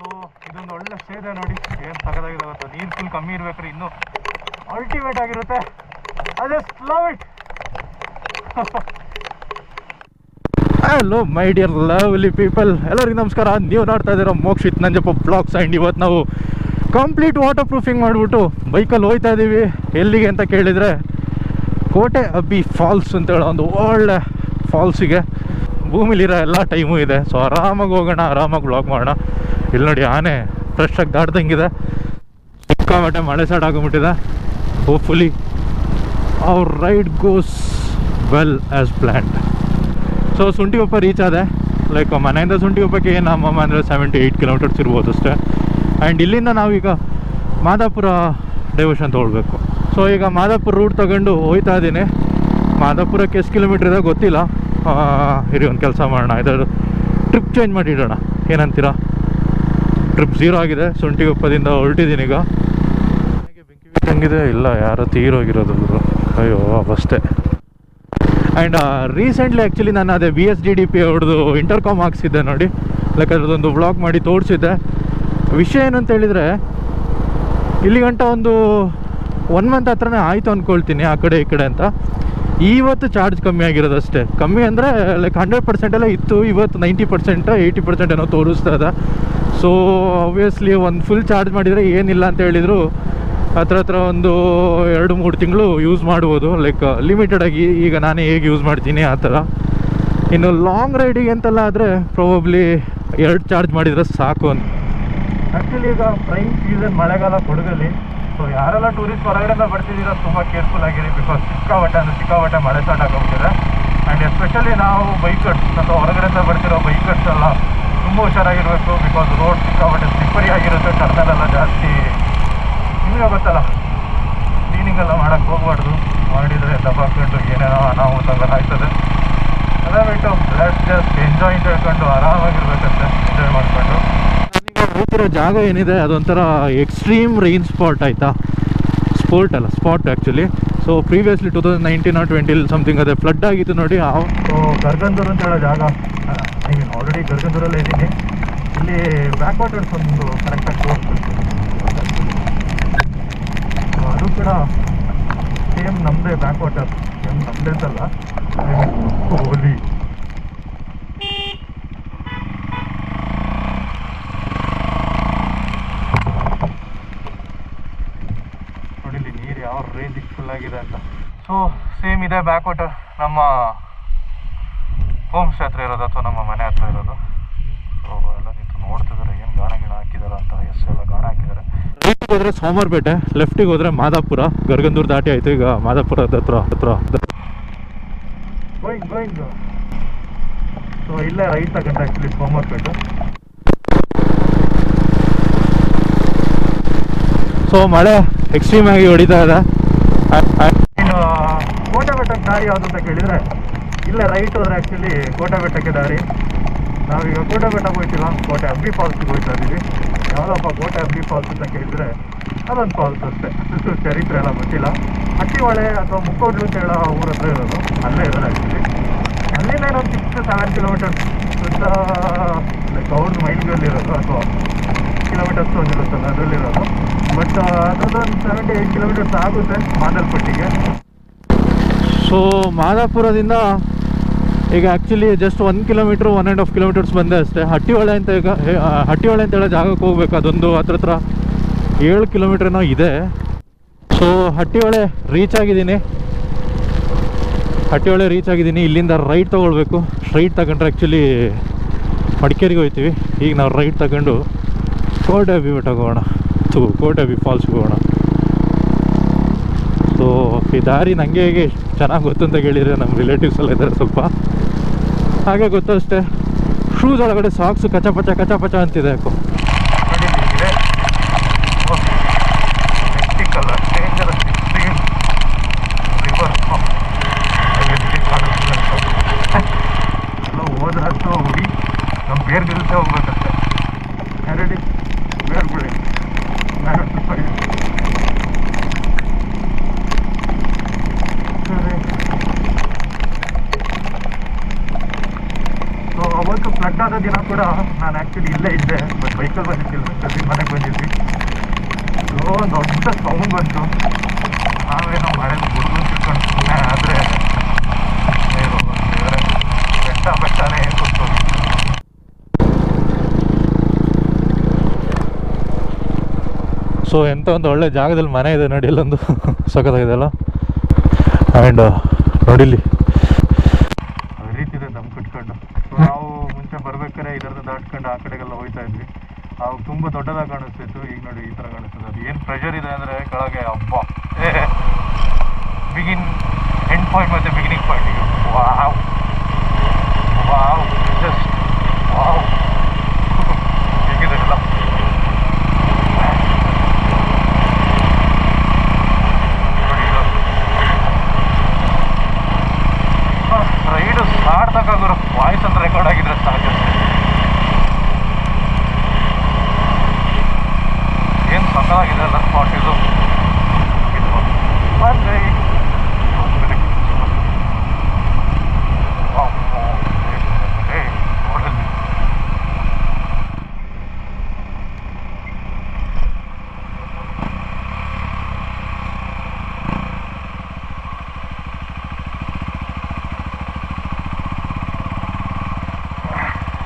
So ಇದೊಂದು ಒಳ್ಳೆ ಸೇದೆ ನೋಡಿ. ಏನು ನೀರು ಫುಲ್ ಕಮ್ಮಿ ಇರ್ಬೇಕ್ರಿ, ಇನ್ನು ಅಲ್ಟಿಮೇಟ್ ಆಗಿರುತ್ತೆ. ಅದೇ love it hello my dear lovely people ಎಲ್ಲರಿಗೂ ನಮಸ್ಕಾರ. ನೀವು ನೋಡ್ತಾ ಇದ್ದೀರಾ ಮೋಕ್ಷಿತ್ ನಂಜಪ್ಪ ಬ್ಲಾಗ್ಸ್ ಆ್ಯಂಡ್ ಇವತ್ತು ನಾವು ಕಂಪ್ಲೀಟ್ ವಾಟರ್ ಪ್ರೂಫಿಂಗ್ ಮಾಡಿಬಿಟ್ಟು ಬೈಕಲ್ಲಿ ಹೋಗ್ತಾ ಇದ್ದೀವಿ ಎಲ್ಲಿಗೆ ಅಂತ ಕೇಳಿದರೆ ಕೋಟೆ ಅಬ್ಬಿ ಫಾಲ್ಸ್ ಅಂತ ಹೇಳೋ ಒಂದು ಒಳ್ಳೆ ಫಾಲ್ಸಿಗೆ ಭೂಮಿಲಿರೋ ಎಲ್ಲ ಟೈಮು ಇದೆ. ಸೊ ಆರಾಮಾಗಿ ಹೋಗೋಣ, ಆರಾಮಾಗಿ ಬ್ಲಾಗ್ ಮಾಡೋಣ. ಇಲ್ಲಿ ನೋಡಿ ಆನೆ ಫ್ರೆಶ್ ಆಗಿ ದಾಟ್ದಂಗಿದೆ. ಸಿಕ್ಕಾಪಟ್ಟೆ ಮಳೆ ಸ್ಟಾರ್ಟ್ ಆಗೋಗ್ಬಿಟ್ಟಿದೆ ಹೋಪ್ಫುಲಿ ಅವ್ರ ride goes well as planned so Suntikoppa reach ಆದೆ. ಲೈಕ್ ಮನೆಯಿಂದ ಸುಂಟಿಗೊಪ್ಪಕ್ಕೆ ಏನು ನಮ್ಮ ಅಂದರೆ ಸೆವೆಂಟಿ ಏಯ್ಟ್ ಕಿಲೋಮೀಟರ್ಸ್ ಇರ್ಬೋದು ಅಷ್ಟೇ. ಆ್ಯಂಡ್ ಇಲ್ಲಿಂದ ನಾವೀಗ ಮಾದಾಪುರ ಡೈವರ್ಷನ್ ತೊಗೊಳ್ಬೇಕು. ಸೊ ಈಗ ಮಾದಾಪುರ ರೂಟ್ ತಗೊಂಡು ಹೋಯ್ತಾ ಇದ್ದೀನಿ. ಮಾದಾಪುರಕ್ಕೆ ಎಷ್ಟು ಕಿಲೋಮೀಟ್ರ್ ಇದೆ ಗೊತ್ತಿಲ್ಲ. ಇರಿ ಒಂದು ಕೆಲಸ ಮಾಡೋಣ. ಇದರ ಟ್ರಿಪ್ ಚೇಂಜ್ ಮಾಡಿಡೋಣ. ಏನಂತೀರಾ? ಟ್ರಿಪ್ ಝೀರೋ ಆಗಿದೆ. ಸೊಂಟಿಗೊಪ್ಪದಿಂದ ಹೊರಟಿದ್ದೀನಿ ಈಗ. ಬೆಂಕಿ ಹಂಗಿದೆ? ಇಲ್ಲ ಯಾರೋ ತೀರೋಗಿರೋದು ಗುರು. ಅಯ್ಯೋ ಅವಷ್ಟೇ ಆ್ಯಂಡ್ ರೀಸೆಂಟ್ಲಿ ಆ್ಯಕ್ಚುಲಿ ನಾನು ಅದೇ B S D D P ಅವ್ರದ್ದು ಇಂಟರ್ಕಾಮ್ ಹಾಕ್ಸಿದ್ದೆ ನೋಡಿ. ಲೈಕ್ ಅದ್ರದ್ದೊಂದು ವ್ಲಾಗ್ ಮಾಡಿ ತೋರಿಸಿದ್ದೆ. ವಿಷಯ ಏನಂತ ಹೇಳಿದರೆ ಇಲ್ಲಿ ಗಂಟ ಒಂದು ಒನ್ ಮಂತ್ ಹತ್ರನೇ ಆಯಿತು ಅಂದ್ಕೊಳ್ತೀನಿ ಆ ಕಡೆ ಈ ಕಡೆ ಅಂತ. ಇವತ್ತು ಚಾರ್ಜ್ ಕಮ್ಮಿ ಆಗಿರೋದು ಅಷ್ಟೇ. ಕಮ್ಮಿ ಅಂದರೆ ಲೈಕ್ ಹಂಡ್ರೆಡ್ ಪರ್ಸೆಂಟ್ ಎಲ್ಲ ಇತ್ತು. ಇವತ್ತು ನೈಂಟಿ ಪರ್ಸೆಂಟ್ ಏಯ್ಟಿ ಪರ್ಸೆಂಟ್ ಏನೋ ತೋರಿಸ್ತಾ ಇದೆ. ಸೊ ಆಬ್ವಿಯಸ್ಲಿ ಒಂದು ಫುಲ್ ಚಾರ್ಜ್ ಮಾಡಿದರೆ ಏನಿಲ್ಲ ಅಂತ ಹೇಳಿದರು. ಹತ್ರ ಹತ್ರ ಒಂದು ಎರಡು ಮೂರು ತಿಂಗಳು ಯೂಸ್ ಮಾಡ್ಬೋದು. ಲೈಕ್ ಲಿಮಿಟೆಡ್ ಆಗಿ ಈಗ ನಾನೇ ಹೇಗೆ ಯೂಸ್ ಮಾಡ್ತೀನಿ ಆ ಥರ. ಇನ್ನು ಲಾಂಗ್ ರೈಡಿಗೆ ಅಂತೆಲ್ಲ ಆದರೆ ಪ್ರಾಬಬ್ಲಿ ಎರಡು ಚಾರ್ಜ್ ಮಾಡಿದರೆ ಸಾಕು ಅಂತ. ಆ್ಯಕ್ಚುಲಿ ಈಗ ಪ್ರೈಮ್ ಸೀಸನ್ ಮಳೆಗಾಲ ಕೊಡಗಲ್ಲಿ ಸೊ ಯಾರೆಲ್ಲ ಟೂರಿಸ್ಟ್ ಹೊರಗಡೆಯಿಂದ ಬರ್ತಿದ್ದೀರೋ, ತುಂಬ ಕೇರ್ಫುಲ್ ಆಗಿರಿ ಬಿಕಾಸ್ ಸಿಕ್ಕಾಪಟ್ಟೆ ಅಂದರೆ ಸಿಕ್ಕಾಪಟ್ಟೆ ಮಳೆ ಸ್ಟಾರ್ಟ್ ಆಗೋಗ್ತಿದೆ. ಆ್ಯಂಡ್ ಎಸ್ಪೆಷಲಿ ನಾವು ಬೈಕರ್ಸ್ ಅಥವಾ ಹೊರಗಡೆಯಿಂದ ಬರ್ತಿರೋ ಬೈಕರ್ಸ್ ಎಲ್ಲ ತುಂಬ ಹುಷಾರಾಗಿರಬೇಕು ಬಿಕಾಸ್ ರೋಡ್ ಸಿಕ್ಕಾಪಟ್ಟೆ ಸ್ಲಿಪ್ಪರಿ ಆಗಿರುತ್ತೆ ಟರ್ನಲ್ಲೆಲ್ಲ ಜಾಸ್ತಿ. ನಿಮಗೆ ಗೊತ್ತಲ್ಲ ಕ್ಲೀನಿಂಗೆಲ್ಲ ಮಾಡೋಕ್ಕೆ ಹೋಗ್ಬಾರ್ದು. ಮಾಡಿದರೆ ದಬ್ಬಾಕೊಂಡು ಏನೇನೋ ಅನಾಹುತಗಳು ಆಯ್ತದೆ ಅದೇ ಬಿಟ್ಟು ಲೆಟ್ಸ್ ಜಸ್ಟ್ ಎಂಜಾಯ್ ಹೇಳ್ಕೊಂಡು ಆರಾಮಾಗಿರ್ಬೇಕಂತೆ ಎಂಜಾಯ್ ಮಾಡಿಕೊಂಡು. ಹೋಗ್ತಿರೋ ಜಾಗ ಏನಿದೆ ಅದೊಂಥರ ಎಕ್ಸ್ಟ್ರೀಮ್ ರೈನ್ ಸ್ಪಾಟ್ ಆಯಿತಾ? ಸ್ಪೋರ್ಟ್ ಅಲ್ಲ spot actually so previously two thousand nineteen or ಟ್ವೆಂಟಿಲಿ something ಅದೇ ಫ್ಲಡ್ ಆಗಿತ್ತು ನೋಡಿ ಸೊ ಗರ್ಗಂದೂರು ಅಂತ ಹೇಳೋ ಜಾಗ. ಗರ್ಗಂದೂರಲ್ಲೇ ಇದ್ದೀನಿ ಇಲ್ಲಿ ಬ್ಯಾಕ್ ವಾಟರ್ಸ್ ಒಂದು ಕರೆಕ್ಟಾಗಿ ತೋರಿಸ್ಬೇಕು ಸೊ ಅದು ಕೂಡ ಸೇಮ್ ನಮ್ಮದೇ ಬ್ಯಾಕ್ ವಾಟರ್ ಸೇಮ್ ನಮ್ಮದೇ ಅಂತಲ್ಲ ಹೋಲಿ ನೋಡಿ ಇಲ್ಲಿ ನೀರು ಯಾವ ರೇಂಜಿಗೆ ಫುಲ್ ಆಗಿದೆ ಅಂತ ಸೊ ಸೇಮ್ ಇದೆ ಬ್ಯಾಕ್ ವಾಟರ್ ನಮ್ಮ ಹೋಮ್ ಸ್ಟೇ ಹತ್ರ ಇರೋದು ಅಥವಾ ನಮ್ಮ ಮನೆ ಹತ್ರ ಇರೋದು. ಸೊ ಎಲ್ಲ ನಿಂತು ನೋಡ್ತಿದ್ದಾರೆ ಏನು ಗಾಣ ಗಿಣ ಹಾಕಿದಾರ ಅಂತ ಎಸ್ ಎಲ್ಲ ಗಾಣ ಹಾಕಿದ್ದಾರೆ ರೈಟಿಗೆ ಹೋದ್ರೆ ಸೋಮವಾರಪೇಟೆ ಲೆಫ್ಟಿಗೆ ಹೋದ್ರೆ ಮಾದಾಪುರ ಗರ್ಗಂದೂರ್ ದಾಟಿ ಆಯ್ತು ಈಗ ಮಾದಾಪುರದ ಹತ್ರ ಹತ್ರ. ಸೊ ಇಲ್ಲೇ ರೈಟ್ ತಗೊಂಡ್ರೆ ಆ್ಯಕ್ಚುಲಿ ಸೋಮವಾರಪೇಟೆ. ಸೊ ಮಳೆ ಎಕ್ಸ್ಟ್ರೀಮ್ ಆಗಿ ಹೊಡಿತಾ ಇದೆ. ಬೆಟ್ಟ ದಾರಿ ಯಾವುದು ಅಂತ ಕೇಳಿದರೆ ಇಲ್ಲೇ ರೈಟ್ ಹೋದ್ರೆ ಆ್ಯಕ್ಚುಲಿ ಕೋಟೆ ಬೆಟ್ಟಕ್ಕೆ ದಾರಿ. ನಾವೀಗ ಕೋಟೆ ಬೆಟ್ಟಕ್ಕೆ ಹೋಗ್ತಿಲ್ಲ ಕೋಟೆ ಅಬ್ಬಿ ಫಾಲ್ಸ್ಗೆ ಹೋಗ್ತಾ ಇದ್ದೀವಿ. ಯಾವುದಪ್ಪ ಕೋಟೆ ಅಬ್ಬಿ ಫಾಲ್ಸ್ ಅಂತ ಕೇಳಿದರೆ ಅದೊಂದು ಫಾಲ್ಸ್ ಅಷ್ಟೇ. ಅಷ್ಟು ಚರಿತ್ರೆ ಎಲ್ಲ ಗೊತ್ತಿಲ್ಲ. ಅಕ್ಕಿಹೊಳೆ ಅಥವಾ ಮುಕ್ಕೋಡ್ಲು ಅಂತ ಹೇಳೋ ಊರ ಹತ್ರ ಇರೋದು. ಅಲ್ಲೇ ಇರೋದು ಆ್ಯಕ್ಚುಲಿ ಅಲ್ಲಿಂದ ಒಂದು ಸಿಕ್ಸ್ ಸೆವೆನ್ ಕಿಲೋಮೀಟರ್ಸ್ ಸುತ್ತ ಲೈಕ್ ಅವ್ರದ್ದು ಮೈಲ್ಗಳಲ್ಲಿರೋದು ಅಥವಾ ಕಿಲೋಮೀಟರ್ಸ್ ಒಂದಿರುತ್ತಲ್ಲ ಅದರಲ್ಲಿರೋದು ಬಟ್ ಅದೊಂದು ಸೆವೆಂಟಿ ಏಯ್ಟ್ ಕಿಲೋಮೀಟರ್ಸ್ ಆಗುತ್ತೆ ಮಾದಲ್ಪಟ್ಟಿಗೆ. ಸೊ ಮಾದಾಪುರದಿಂದ ಈಗ actually just one kilometre one and half kilometres ಬಂದೆ ಅಷ್ಟೇ. ಹಟ್ಟಿಹೊಳೆ ಅಂತ ಈಗ ಹಟ್ಟಿಹೊಳೆ ಅಂತ ಹೇಳೋ ಜಾಗಕ್ಕೆ ಹೋಗ್ಬೇಕು. ಅದೊಂದು ಹತ್ರ ಹತ್ರ ಏಳು ಕಿಲೋಮೀಟ್ರ್ ಇದೆ. ಸೊ ಹಟ್ಟಿಹೊಳೆ ರೀಚ್ ಆಗಿದ್ದೀನಿ. ಹಟ್ಟಿಹೊಳೆ ರೀಚ್ ಆಗಿದ್ದೀನಿ. ಇಲ್ಲಿಂದ ರೈಟ್ ತೊಗೊಳ್ಬೇಕು. ಸ್ಟ್ರೈಟ್ ತಗೊಂಡ್ರೆ ಆ್ಯಕ್ಚುಲಿ ಮಡಿಕೇರಿಗೆ ಹೋಗ್ತೀವಿ ಈಗ ನಾವು ರೈಟ್ ತಗೊಂಡು ಕೋಟೆ ಬೆಟ್ಟಕ್ಕೆ ಹೋಗೋಣ. ತು ಕೋಟೆ ಅಬ್ಬಿ ಫಾಲ್ಸ್ಗೆ ಹೋಗೋಣ. ಸೊ ಈ ದಾರಿ ನನಗೆ ಹೇಗೆ ಚೆನ್ನಾಗಿ ಗೊತ್ತು ಅಂತ ಕೇಳಿದರೆ ನಮ್ಮ ರಿಲೇಟಿವ್ಸ್ ಎಲ್ಲ ಇದ್ದಾರೆ ಸ್ವಲ್ಪ. ಹಾಗೆ ಗೊತ್ತಷ್ಟೇ ಶೂಸ್ ಒಳಗಡೆ ಸಾಕ್ಸು ಕಚ ಪಚ ಕಚ ಪಚ ಅಂತಿದೆ ಯಾಕೋ ಹೋದ್ರಷ್ಟು ಹುಡಿ ನಮ್ಮ ಬೇರೆ ನಿಲ್ಸೇ ಹೋಗ್ಬೇಕಷ್ಟೆ ರೆಡಿ ಬೇರೆ ಬಿಡಿ ನಾನು ಸ್ವಲ್ಪ ಇದೆ. ಸರಿ ಸೊ ಅವತ್ತು ಫ್ಲಡ್ ಆದ ದಿನ ಕೂಡ ನಾನು ಆ್ಯಕ್ಚುಲಿ ಇಲ್ಲೇ ಇದ್ದೆ ಇದೆ ಬಟ್ ಬೈಕಲ್ಲಿ ಬಂದಿದ್ದಿಲ್ಲ ಸದ್ಯ ಮನೆಗೆ ಬಂದಿದ್ವಿ ಸೊ ಒಂದು ದೊಡ್ಡ ಸೌಂಡ್ ಬಂತು ನಾವೇನೋ ಮಳೆಯಲ್ಲಿ ಹುಡುಗರು ತಿಳ್ಕೊಂಡು ಸುಮ್ಮನೆ ಆದರೆ ಬೆಟ್ಟ ಬೆಟ್ಟನೇ ಗೊತ್ತು ಸೊ ಎಂಥ ಒಂದು ಒಳ್ಳೆ ಜಾಗದಲ್ಲಿ ಮನೆ ಇದೆ ನೋಡಿ ಇಲ್ಲೊಂದು. ಸಖತ್ತಾಗಿದೆ ಅಲ್ಲ ಆ್ಯಂಡ್ ನೋಡಿಲ್ಲಿ ರೀತಿ ಇದೆ ದಮ್ ಕಟ್ಕೊಂಡು. ಸೊ ನಾವು ಮುಂಚೆ ಬರ್ಬೇಕಾದ್ರೆ ಇದರದ್ದು ದಾಟ್ಕೊಂಡು ಆ ಕಡೆಗೆಲ್ಲ ಹೋಗ್ತಾ ಇದ್ವಿ. ಅವಾಗ ತುಂಬ ದೊಡ್ಡದಾಗಿ ಕಾಣಿಸ್ತಿತ್ತು. ಈಗ ನೋಡಿ ಈ ಥರ ಕಾಣಿಸ್ತದೆ. ಅದು ಏನು ಪ್ರೆಷರ್ ಇದೆ ಅಂದರೆ ಕೆಳಗೆ ಅಬ್ಬ ಬಿಗಿನ್ ಎಂಡ್ ಪಾಯಿಂಟ್ ಮತ್ತು beginning point wow wow just wow ಹೇಗಿದೆ ವಾಯ್ಸ್ ಅಂತ ರೆಕಾರ್ಡ್ ಆಗಿದ್ರೆ ಸಾಕು. ಏನು ಎಲ್ಲ ಸ್ಪಾಟ್ ಇದು ಇದು ನೋಡಲ್ಲಿ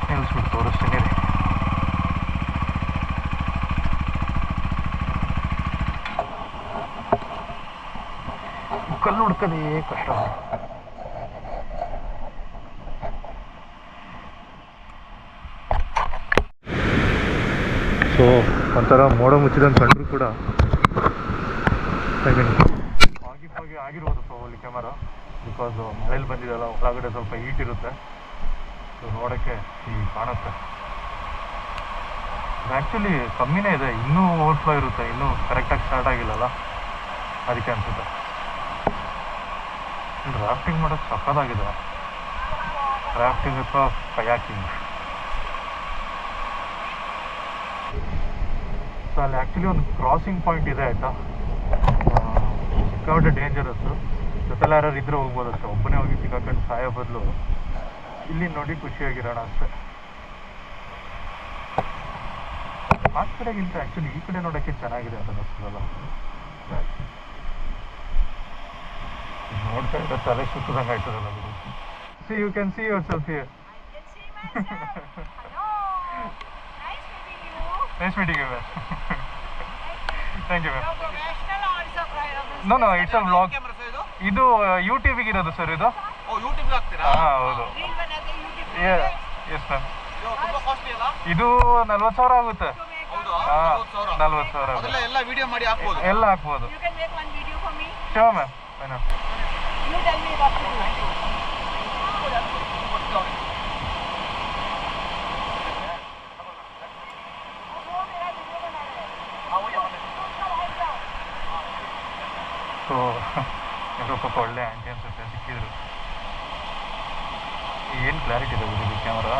ನಿಲ್ಲಿಸ್ಬಿಟ್ಟು ತೋರಿಸ್ತೀನಿ ರೀ ಕಲ್ಲು ಹುಡ್ಕೋದೇ ಕಷ್ಟ ಸೊ ಒಂಥರ ಮೋಡ ಮುಚ್ಚಿದಂತ ಕಂಡ್ರು ಕೂಡ ಆಗಿ ಹೋಗಿ ಆಗಿರ್ಬೋದು ಅಲ್ಲಿ ಕ್ಯಾಮರಾ ಬಿಕಾಸ್ ಮಳೇಲಿ ಬಂದಿದೆಲ್ಲ ಒಳಗಡೆ ಸ್ವಲ್ಪ ಹೀಟ್ ಇರುತ್ತೆ. ಸೊ ನೋಡೋಕ್ಕೆ ಈ ಕಾಣುತ್ತೆ. ಆ್ಯಕ್ಚುಲಿ ಕಮ್ಮಿನೇ ಇದೆ. ಇನ್ನೂ ಓವರ್ಫ್ಲೋ ಇರುತ್ತೆ. ಇನ್ನೂ ಕರೆಕ್ಟಾಗಿ ಸ್ಟಾರ್ಟ್ ಆಗಿಲ್ಲಲ್ಲ? ಅದಕ್ಕೆ ಅನ್ಸುತ್ತೆ. ರಾಫ್ಟಿಂಗ್ ಮಾಡೋದು ಸಕ್ಕತ್ತಾಗಿದೆ ರಾಫ್ಟಿಂಗ್ ಅಥವಾ ಕಯಾಕಿಂಗ್ ಸೊ ಅಲ್ಲಿ ಆ್ಯಕ್ಚುಲಿ ಒಂದು ಕ್ರಾಸಿಂಗ್ ಪಾಯಿಂಟ್ ಇದೆ ಆಯಿತಾ? ಸಿಕ್ಕಾಪಟ್ಟೆ ಡೇಂಜರಸ್ಸು ಜೊತೆಲ್ಲ ಯಾರು ಇದ್ರೆ ಹೋಗ್ಬೋದು ಅಷ್ಟೇ. ಒಬ್ಬನೇ ಹೋಗಿ ಸಿಕ್ಕಾಕೊಂಡು ಸಾಯೋ ಬದಲು. ಇಲ್ಲಿ ನೋಡಿ ಖುಷಿಯಾಗಿರೋಣ ಅಷ್ಟೇ. ಆ ಕಡೆಗಿಂತ ಆ್ಯಕ್ಚುಲಿ ಈ ಕಡೆ ನೋಡೋಕ್ಕೆ ಚೆನ್ನಾಗಿದೆ ಅಂತ ಅನಿಸ್ತದಲ್ಲ. ಅಂತ ಹೇಳಿದ್ರೆ ತಲೆ ಆಯ್ತದೆ ನಮಗೆ see you can see yourself here nice meeting you ma'am thank you ma'am no no it's a vlog ಇದು? ಯೂಟ್ಯೂಬಿಗೆ uh, ಇರೋದು ಸರ್ ಇದು? ಹಾಂ ಹೌದು. ಎಸ್ ಮ್ಯಾಮ್ ಇದು ನಲ್ವತ್ತು ಸಾವಿರ ಆಗುತ್ತೆ. ನಲ್ವತ್ತು ಸಾವಿರ? ಎಲ್ಲ ಹಾಕ್ಬೋದು. ಶೋ ಮ್ಯಾಮ್ ಸೊ ಎಲ್ಲರೂ ಪಾಪ ಒಳ್ಳೆ ಆಂಟಿ ಅನ್ಸುತ್ತೆ ಸಿಕ್ಕಿದ್ರು ಏನು ಕ್ಲಾರಿಟಿ ಇದೆ camera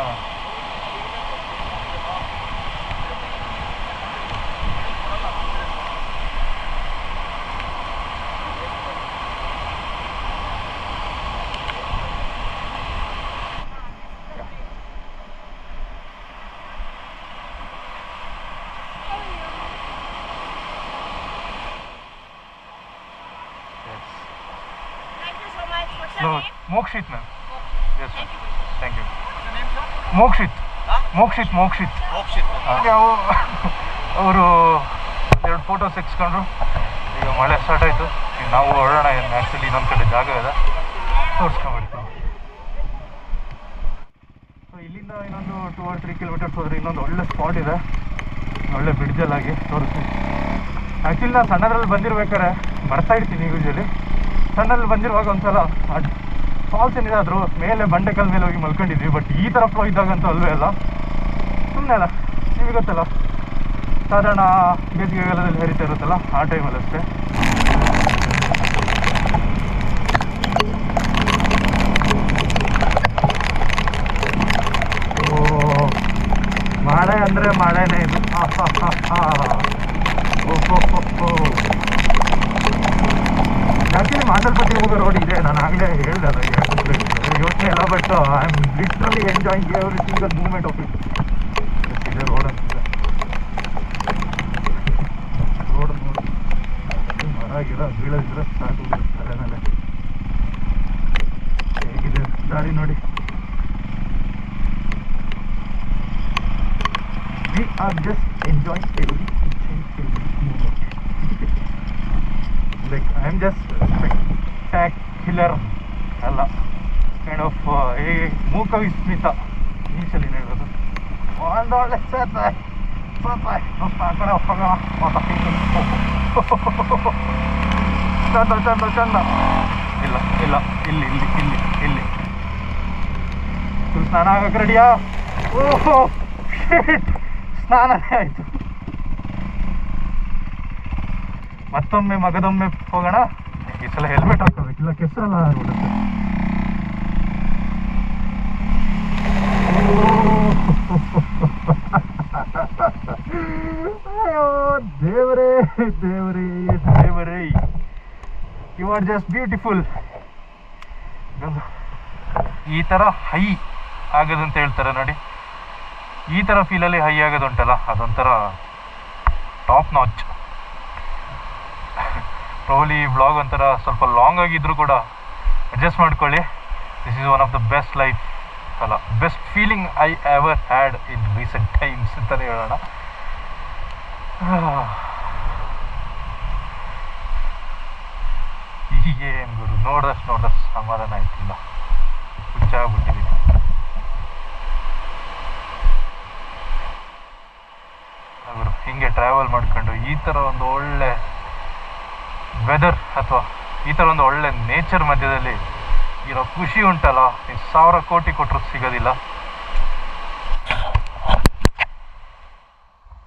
Thank you ma'am. Yes, yes Thank you. You sir Mokshit? Mokshit Mokshit. Mokshit. ಹಾಗೆ ಅವು ಅವರು ಎರಡು ಫೋಟೋಸ್ ತೆಗ್ಸ್ಕೊಂಡ್ರು. ಈಗ ಮಳೆ ಸ್ಟಾರ್ಟ್ ಆಯಿತು. ಈಗ ನಾವು ಹೊರಡೋಣ ಆ್ಯಕ್ಚುಲಿ ಇನ್ನೊಂದು ಕಡೆ ಜಾಗ ಇದೆ. ತೋರಿಸ್ಕೊಂಡ್ಬಿಡ್ತೀವಿ ಸೊ ಇಲ್ಲಿಂದ ಇನ್ನೊಂದು ಟೂ ಆರ್ ತ್ರೀ ಕಿಲೋಮೀಟರ್ಸ್ ಹೋದ್ರೆ ಇನ್ನೊಂದು ಒಳ್ಳೆ ಸ್ಪಾಟ್ ಇದೆ. ಒಳ್ಳೆ ಬ್ರಿಡ್ಜಲ್ಲಾಗಿ ತೋರಿಸ್ತೀನಿ. ಆ್ಯಕ್ಚುಲಿ ನಾನು ಸಣ್ಣದ್ರಲ್ಲಿ ಬಂದಿರ್ಬೇಕಾರೆ ಬರ್ತಾ ಇರ್ತೀನಿ ಯೂಶಲಿ ಸಣ್ಣಲ್ಲಿ ಬಂದಿರುವಾಗ ಒಂದ್ಸಲ ಫಾಲ್ಸ್ ಏನಿದೆ ಅದ್ರ ಮೇಲೆ ಬಂಡೆಕಲ್ ಮೇಲೆ ಹೋಗಿ ಮಲ್ಕೊಂಡಿದ್ವಿ ಬಟ್ ಈ ಥರ ಫ್ಲೋ ಇದ್ದಾಗಂತೂ ಅಲ್ವೇ ಅಲ್ಲ. ಸುಮ್ಮನೆ ಅಲ್ಲ, ನಿಮಗೆ ಗೊತ್ತಲ್ಲ, ಸಾಧಾರಣ ಬೇಸಿಗೆಗಾಲದಲ್ಲಿ ಹರಿತಾ ಇರುತ್ತಲ್ಲ, ಆ ಟೈಮಲ್ಲಿ ಅಷ್ಟೇ. ಮಳೆ ಅಂದರೆ ಮಳೆನೇ ಇದು. ಹಾಂ ಮಾದಲ್ಪಟ್ಟಿ ಆ್ಯಕ್ಚುಲಿ ರೋಡ್ ಇದೆ, ನಾನು ಆಗಲೇ ಹೇಳಿದೆ ಯೋಚನೆ ಇಲ್ಲ but I am literally enjoying every single moment of it ಇದೆ ರೋಡ್ ಅನಿಸುತ್ತೆ ರೋಡ್ ನೋಡಿ. ಮರ, ಗಿಡ ಬೀಳದಿದ್ರೆ ಸ್ಟಾರ್ಟ್ ಹೋಗುತ್ತೆ ಮೇಲೆ ಹೇಗಿದೆ? ದಾರಿ ನೋಡಿ. We are just enjoying every like I am just ವಿಸ್ಮಿತ ಇಂಗ್ಲೀಷಲ್ಲಿ ಹೇಳ್ಬೋದು ಒಂದೊಳ್ಳೆ ಸೇತ ಸೇತ ದೋಸ್ತ ಆ ಕಡೆ ಹೋಗೋಣ ಮಾತಾ ಚಂದ ಚಂದ ಚಂದ ಇಲ್ಲ ಇಲ್ಲ ಇಲ್ಲಿ ಇಲ್ಲಿ ಇಲ್ಲಿ ಇಲ್ಲಿ ಫುಲ್ ಸ್ನಾನ ಆಗಕ್ಕೆ ರೆಡಿಯಾ ಓಹೋ. ಸ್ನಾನನೇ ಆಯ್ತು ಮತ್ತೊಮ್ಮೆ ಮಗದೊಮ್ಮೆ ಹೋಗೋಣ ಈ ಸಲ ಹೆಲ್ಮೆಟ್ ಹಾಕೋಬೇಕಿಲ್ಲ ಕೆಸರಲ್ಲ ಆಗ್ಬಿಡುತ್ತೆ ಅಯ್ಯೋ ದೇವರೇ ದೇವರೇ. ದೇವರೇ ಯು ಆರ್ ಜಸ್ಟ್ ಬ್ಯೂಟಿಫುಲ್ ಈ ಥರ ಹೈ ಆಗದಂತ ಹೇಳ್ತಾರೆ ನೋಡಿ? ಈ ಥರ ಫೀಲಲ್ಲಿ ಹೈ ಆಗೋದುಂಟಲ್ಲ, ಅದೊಂಥರ ಟಾಪ್ ನಾಚ್ ಪ್ರೋಲಿ ಬ್ಲಾಗ್ ಒಂಥರ ಸ್ವಲ್ಪ ಲಾಂಗ್ ಆಗಿದ್ರು ಕೂಡ ಅಡ್ಜಸ್ಟ್ ಮಾಡ್ಕೊಳ್ಳಿ. This is one of the best life ಅಲ್ಲ best feeling I ever had in recent times ಅಂತಲೇ ಹೇಳೋಣ. ಏನು ಗುರು, ನೋಡ್ದಷ್ಟು ನೋಡ್ದಷ್ಟು ಸಮಾಧಾನ ಆಯ್ತಿಲ್ಲ. ಹುಚ್ಚಾಗ್ಬಿಟ್ಟಿದ್ದೀನಿ ಗುರು, ಹಿಂಗೆ ಟ್ರಾವೆಲ್ ಮಾಡ್ಕೊಂಡು ಈ ಥರ ಒಂದು ಒಳ್ಳೆ ವೆದರ್ ಅಥವಾ ಈ ಥರ ಒಂದು ಒಳ್ಳೆ ನೇಚರ್ ಮಧ್ಯದಲ್ಲಿ ಇರೋ ಖುಷಿ ಉಂಟಲ್ಲ? ಈ ಸಾವಿರ ಕೋಟಿ ಕೊಟ್ಟರು ಸಿಗೋದಿಲ್ಲ.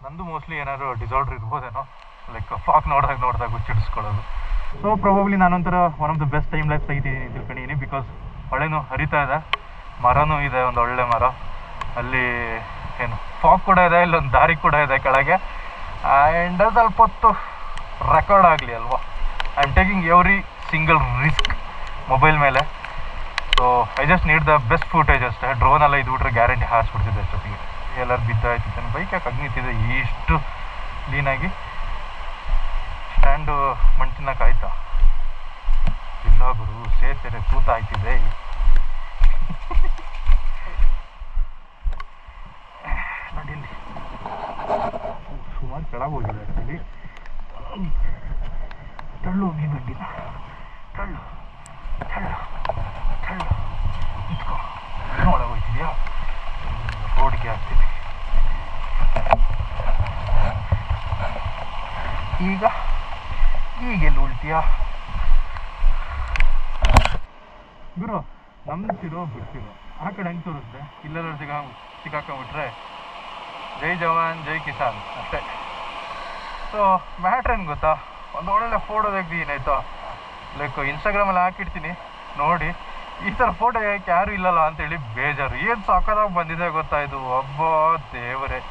ನಂದು ಮೋಸ್ಟ್ಲಿ ಏನಾದ್ರು ಡಿಸಾರ್ಡರ್ ಇರ್ಬೋದೇನೋ? ಲೈಕ್ ಫಾಕ್ ನೋಡಿದಾಗ ನೋಡಿದಾಗ ಹುಚ್ಚಿಡಿಸ್ಕೊಳ್ಳೋದು. So probably ನಾನೊಂಥರ one of the best time life ತೆಗಿತೀನಿ ತಿಳ್ಕೊಂಡಿದ್ದೀನಿ ಬಿಕಾಸ್ ಹೊಳೆನೂ ಹರಿತಾ ಇದೆ. ಮರನೂ ಇದೆ, ಒಂದು ಒಳ್ಳೆ ಮರ. ಅಲ್ಲಿ ಏನು ಫಾಕ್ ಕೂಡ ಇದೆ, ಇಲ್ಲೊಂದು ದಾರಿ ಕೂಡ ಇದೆ ಕೆಳಗೆ. ಆ್ಯಂಡ್ ಸ್ವಲ್ಪ ಹೊತ್ತು ರೆಕಾರ್ಡ್ ಆಗಲಿ ಅಲ್ವಾ? I am taking every single risk mobile ಮೇಲೆ. So I just need the best footage ಅಷ್ಟೇ. ಡ್ರೋನ್ ಎಲ್ಲ ಇದು ಬಿಟ್ರೆ ಗ್ಯಾರಂಟಿ ಹಾರಿಸ್ಬಿಡ್ತಿದ್ದೆ ಅಷ್ಟೊತ್ತಿಗೆ. ಎಲ್ಲರೂ ಬಿದ್ದಾಯ್ತು ನನ್ನ ಬೈಕ್ ಯಾಕೆ ಅಗ್ನಿತಿದೆ ಇಷ್ಟು ಕ್ಲೀನಾಗಿ ಸ್ಟ್ಯಾಂಡು ಮಣ್ಣು ತಿನ್ನಕ್ಕಾಯ್ತಾ ಇಲ್ಲ ಗುರು ಸೇತರೆ ತೂತ ಆಯ್ತಿದೆ ನೋಡಿ ಇಲ್ಲಿ ಸುಮಾರು ಕೆಳಗೆ ಹೋಗಿದೆ ಆ್ಯಕ್ಚುಲಿ ತಳ್ಳು ನೀ ಬಂಡಿನ ತಳ್ಳು ತಳ್ಳು ತಳ್ಳು ನಿಂತ್ಕೋ ಒಳಗೆ ಹೋಯ್ತಿದ್ಯಾ ರೋಡ್ಗೆ ಆಗ್ತಿದೆ ಈಗ ಈಗೆಲ್ಲ ಉಳ್ತೀಯಾ? ಗುರು ನಂಬ್ತಿರೋ ಬಿಡ್ತಿರೋ. ಆ ಕಡೆ ಹೆಂಗೆ ತೋರಿಸ್ದೆ? ಇಲ್ಲೆಲ್ಲ ಸಿಗ ಸಿಕ್ಕಾಕೊಂಡ್ಬಿಟ್ರೆ ಜೈ ಜವಾನ್, ಜೈ ಕಿಸಾನ್, ಅಷ್ಟೇ. ಸೊ ಮ್ಯಾಟ್ರ್ ಏನು ಗೊತ್ತಾ? ಒಂದು ಒಳ್ಳೆ ಫೋಟೋ ಏನಾಯ್ತು ಲೈಕ್ ಇನ್ಸ್ಟಾಗ್ರಾಮಲ್ಲಿ ಹಾಕಿಡ್ತೀನಿ, ನೋಡಿ. ಈ ಥರ ಫೋಟೋ ಯಾಕೆ ಯಾರು ಇಲ್ಲಲ್ಲ ಅಂತೇಳಿ ಬೇಜಾರು. ಏನು ಸಾಕಾದಾಗ ಬಂದಿದೆ ಗೊತ್ತಾ ಒಬ್ಬ ದೇವರೇ.